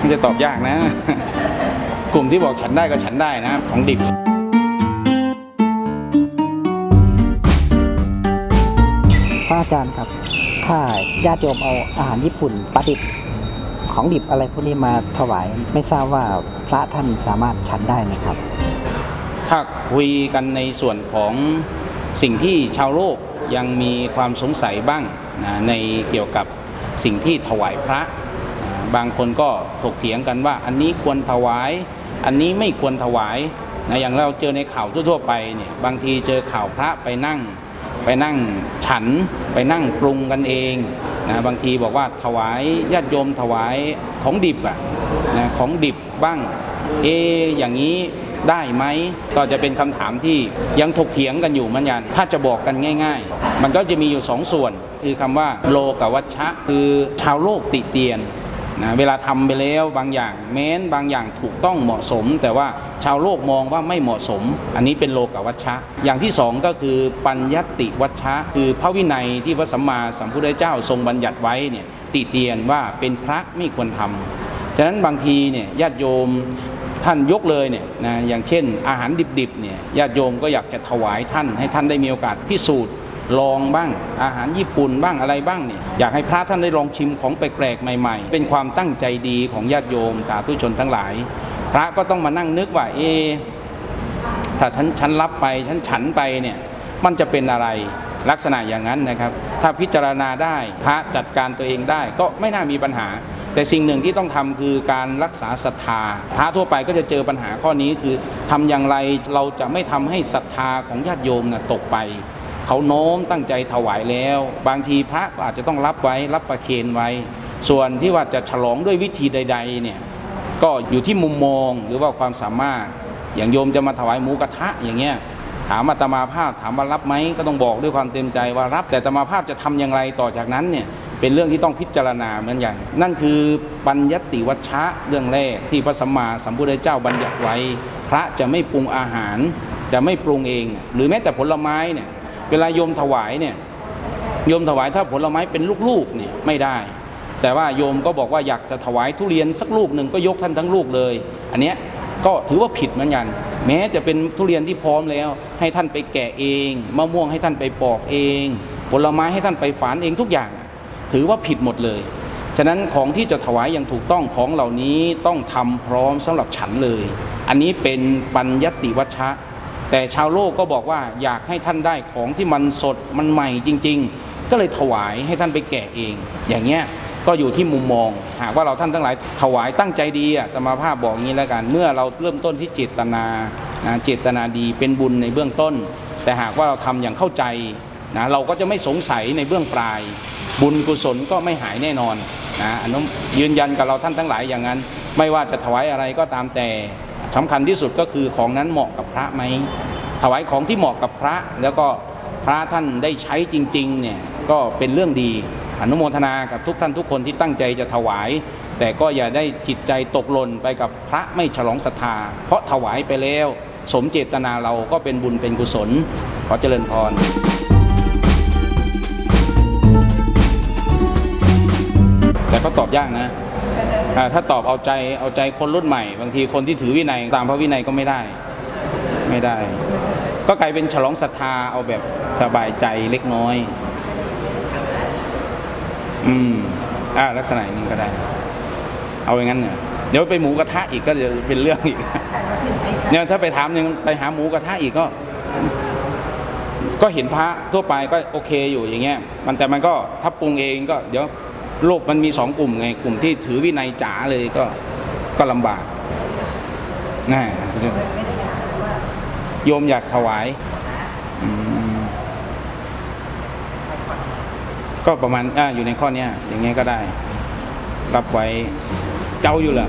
มันจะตอบยากนะ กลุ่มที่บอกฉันได้ก็ฉันได้นะของดิบพระอาจารย์ครับ ถ้าญาติโยมเอาอาหารญี่ปุ่นปลาดิบของดิบอะไรพวกนี้มาถวาย ไม่ทราบว่าพระท่านสามารถฉันได้ไหมครับ ถ้าคุยกันในส่วนของสิ่งที่ชาวโลกยังมีความสงสัยบ้างนะในเกี่ยวกับสิ่งที่ถวายพระนะ บางคนก็ถกเถียงกันว่า อันนี้ควรถวาย อันนี้ไม่ควรถวายนะอย่างเราเจอในข่าวทั่วๆไปเนี่ยบางทีเจอข่าวพระไปนั่ง ไปนั่งฉัน ไปนั่งปรุงกันเองนะบางทีบอกว่าถวายญาติโยมถวายของดิบอะนะของดิบบ้าง เอ อย่างนี้ได้ไหมก็จะเป็นคำถามที่ยังถกเถียงกันอยู่มือนกันถ้าจะบอกกันง่าย ๆ มันก็จะมีอยู่สองส่วน คือคำว่าโลกวัชชะ คือชาวโลกติเตียน นะเวลาทำไปแล้วบางอย่างแม้นบางอย่างถูกต้องเหมาะสม แต่ว่าชาวโลกมองว่าไม่เหมาะสม อันนี้เป็นโลกวัชชะ อย่างที่สองก็คือปัญญติวัชชะ คือพระวินัยที่พระสัมมาสัมพุทธเจ้าทรงบัญญัติไว้เนี่ยติเตียนว่าเป็นพระไม่ควรทำฉะนั้นบางทีเนี่ยญาติโยมท่านยกเลยเนี่ยนะอย่างเช่นอาหารดิบๆเนี่ยญาติโยมก็อยากจะถวายท่านให้ท่านได้มีโอกาสพิสูจน์ ลองบ้าง อาหารญี่ปุ่นบ้างอะไรบ้างเนี่ยอยากให้พระท่านได้ลองชิมของแปลกๆใหม่ ๆ เป็นความตั้งใจดีของญาติโยมสาธุชนทั้งหลาย พระก็ต้องมานั่งนึกว่าเอถ้าฉันฉันรับไปฉันฉันไปเนี่ยมันจะเป็นอะไรลักษณะอย่างนั้นนะครับ ถ้าพิจารณาได้พระจัดการตัวเองได้ก็ไม่น่ามีปัญหา แต่สิ่งหนึ่งที่ต้องทำคือการรักษาศรัทธา พระทั่วไปก็จะเจอปัญหาข้อนี้คือทำอย่างไรเราจะไม่ทำให้ศรัทธาของญาติโยมนะตกไป เขาโน้มตั้งใจถวายแล้ว บางทีพระก็อาจจะต้องรับไว้รับประเคนไว้ ส่วนที่ว่าจะฉลองด้วยวิธีใด ๆ เนี่ยก็อยู่ที่มุมมองหรือว่าความสามารถ อย่างโยมจะมาถวายหมูกระทะอย่างเงี้ยถามอาตมาภาพถามว่ารับไหมก็ต้องบอกด้วยความเต็มใจว่ารับ แต่อาตมาภาพจะทำอย่างไรต่อจากนั้นเนี่ยเป็นเรื่องที่ต้องพิจารณาเหมือนกันนั่นคือปัญญติวัชชะเรื่องแรกที่พระสัมมาสัมพุทธเจ้าบัญญัติไว้ พระจะไม่ปรุงอาหารจะไม่ปรุงเอง หรือแม้แต่ผลไม้เนี่ย เวลาโยมถวายเนี่ยโยมถวายถ้าผลไม้เป็นลูกๆเนี่ยไม่ได้ แต่ว่าโยมก็บอกว่าอยากจะถวายทุเรียนสักลูกหนึ่งก็ยกท่านทั้งลูกเลย อันเนี้ยก็ถือว่าผิดเหมือนกัน แม้จะเป็นทุเรียนที่พร้อมแล้ว ให้ท่านไปแกะเองมะม่วงให้ท่านไปปอกเอง ผลไม้ให้ท่านไปฝานเองทุกอย่าง ถือว่าผิดหมดเลย ฉะนั้นของที่จะถวายอย่างถูกต้องของเหล่านี้ต้องทำพร้อมสำหรับฉันเลย อันนี้เป็นปัญญติวัชชะ แต่ชาวโลกก็บอกว่าอยากให้ท่านได้ของที่มันสดมันใหม่จริง ๆ ก็เลยถวายให้ท่านไปแกะเอง อย่างเงี้ยก็อยู่ที่มุมมอง หากว่าเราท่านทั้งหลายถวายตั้งใจดีอะธรรมาภาพบอกงี้แล้วกัน เมื่อเราเริ่มต้นที่เจตนานะเจตนาดีเป็นบุญในเบื้องต้น แต่หากว่าเราทำอย่างเข้าใจนะเราก็จะไม่สงสัยในเบื้องปลาย บุญกุศลก็ไม่หายแน่นอนนะอนนั้นยืนยันกับเราท่านทั้งหลายอย่างนั้น ไม่ว่าจะถวายอะไรก็ตามแต่ สำคัญที่สุดก็คือของนั้นเหมาะกับพระไหมถวายของที่เหมาะกับพระแล้วก็พระท่านได้ใช้จริงๆเนี่ยก็เป็นเรื่องดีอนุโมทนากับทุกท่านทุกคนที่ตั้งใจจะถวาย แต่ก็อย่าได้จิตใจตกหล่นไปกับพระไม่ฉลองศรัทธา เพราะถวายไปแล้ว สมเจตนาเราก็เป็นบุญเป็นกุศล ขอเจริญพรแต่ก็ตอบยากนะ ถ้าตอบเอาใจเอาใจคนรุ่นใหม่ บางทีคนที่ถือวินัยตามพระวินัยก็ไม่ได้ ไม่ได้ ก็กลายเป็นฉลองศรัทธาเอาแบบสบายใจเล็กน้อย อืมอ่าลักษณะอย่างนี้ก็ได้ เอาอย่างนั้นเนี่ยเดี๋ยวไปหมูกระทะอีกก็จะเป็นเรื่องอีกเนี่ยถ้าไปถามหนึ่งไปหาหมูกระทะอีกก็ ก็เห็นพระทั่วไปก็โอเคอยู่อย่างเงี้ย มันแต่มันก็ถ้าปรุงเองก็เดี๋ยว โลกมันมีสองกลุ่มไงกลุ่มที่ถือวินัยจ๋าเลยก็ก็ลำบากนะโยมอยากถวาย ก็ประมาณออยู่ในข้อนี้อย่างเงี้ยก็ได้ รับไว้เจ้าอยู่เหรอ